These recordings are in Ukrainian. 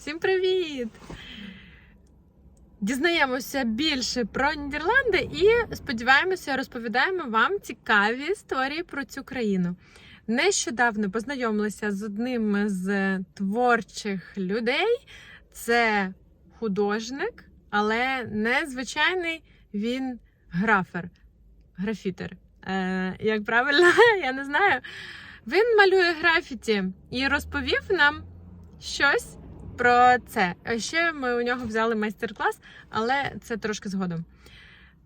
Всім привіт! Дізнаємося більше про Нідерланди і сподіваємося, розповідаємо вам цікаві історії про цю країну. Нещодавно познайомилися з одним з творчих людей. Це художник, але не звичайний він графер, графітер. Е, як правильно, я не знаю. Він малює графіті і розповів нам щось про це. Ще ми у нього взяли майстер-клас, але це трошки згодом.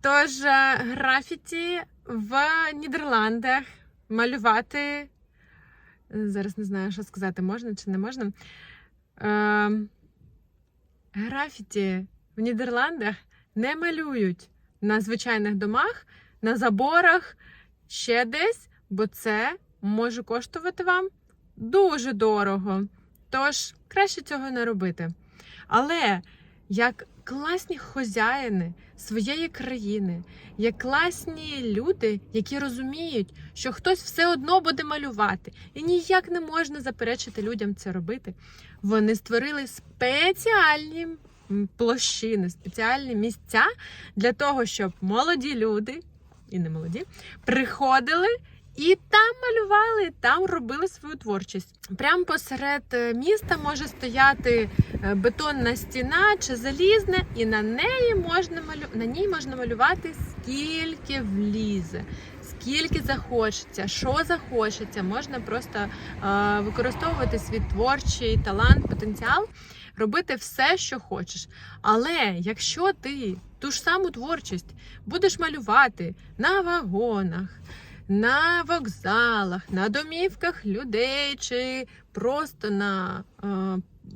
Тож, е, графіті в Нідерландах малювати. е, Зараз не знаю, що сказати, можна чи не можна. Е, графіті в Нідерландах не малюють на звичайних домах, на заборах, ще десь, бо це може коштувати вам дуже дорого. Тож краще цього не робити. Але як класні хозяїни своєї країни, як класні люди, які розуміють, що хтось все одно буде малювати, і ніяк не можна заперечити людям це робити. Вони створили спеціальні площини, спеціальні місця для того, щоб молоді люди і не молоді приходили і там малювали, там робили свою творчість. Прямо посеред е, міста може стояти е, бетонна стіна чи залізна, і на неї можна малю... на ній можна малювати скільки влізе. Скільки захочеться, що захочеться, можна просто е, використовувати свій творчий талант, потенціал, робити все, що хочеш. Але якщо ти ту ж саму творчість будеш малювати на вагонах, на вокзалах, на домівках людей чи просто на, е,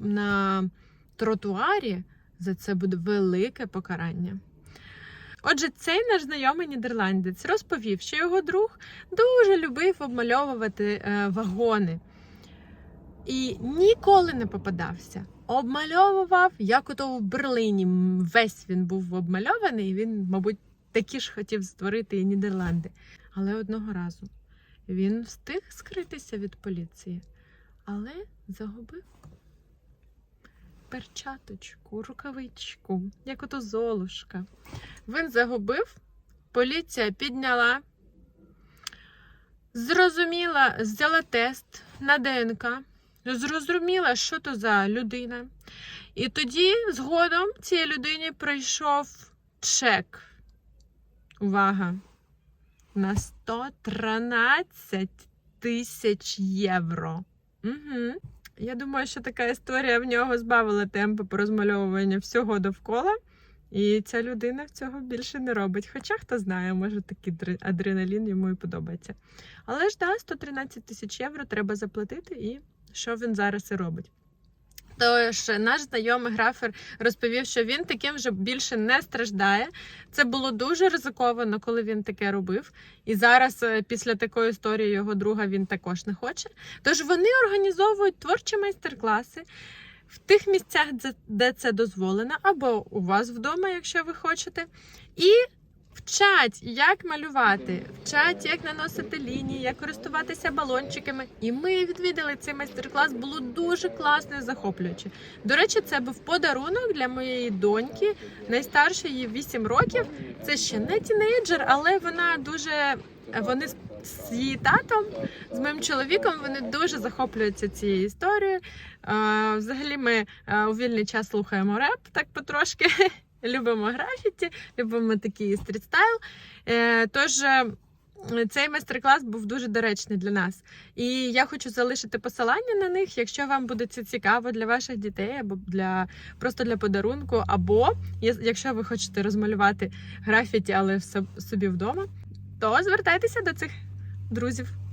на тротуарі, за це буде велике покарання. Отже, цей наш знайомий нідерландець розповів, що його друг дуже любив обмальовувати е, вагони і ніколи не попадався. Обмальовував, як ото в Берлині. Весь він був обмальований, він, мабуть, такі ж хотів створити і Нідерланди. Але одного разу він встиг скритися від поліції, але загубив перчаточку, рукавичку, як ото золушка. Він загубив, поліція підняла, зрозуміла, взяла тест на ДНК, зрозуміла, що то за людина. І тоді згодом цій людині прийшов чек. Увага! На 113 тисяч євро. Угу. Я думаю, що така історія в нього збавила темпи по розмальовуванню всього довкола. І ця людина цього більше не робить. Хоча хто знає, може такий адреналін йому і подобається. Але ж да, 113 тисяч євро треба заплатити, і що він зараз і робить. Тож наш знайомий графер розповів, що він таким вже більше не страждає. Це було дуже ризиковано, коли він таке робив. І зараз, е, після такої історії його друга, він також не хоче. Тож вони організовують творчі майстер-класи в тих місцях, де- це дозволено, або у вас вдома, якщо ви хочете. І вчать, як малювати, вчать, як наносити лінії, як користуватися балончиками. І ми відвідали цей майстер-клас. Було дуже класно і захоплююче. До речі, це був подарунок для моєї доньки. Найстаршій їй 8 років. Це ще не тінейджер, але вона дуже. Вони з- її татом, з моїм чоловіком, вони дуже захоплюються цією історією. Взагалі, ми у вільний час слухаємо реп так потрошки. Любимо графіті, любимо такий стрітстайл. Е, Тож е, цей майстер-клас був дуже доречний для нас. І я хочу залишити посилання на них, якщо вам буде це цікаво для ваших дітей, або для просто для подарунку, або якщо ви хочете розмалювати графіті, але собі вдома, то звертайтеся до цих друзів.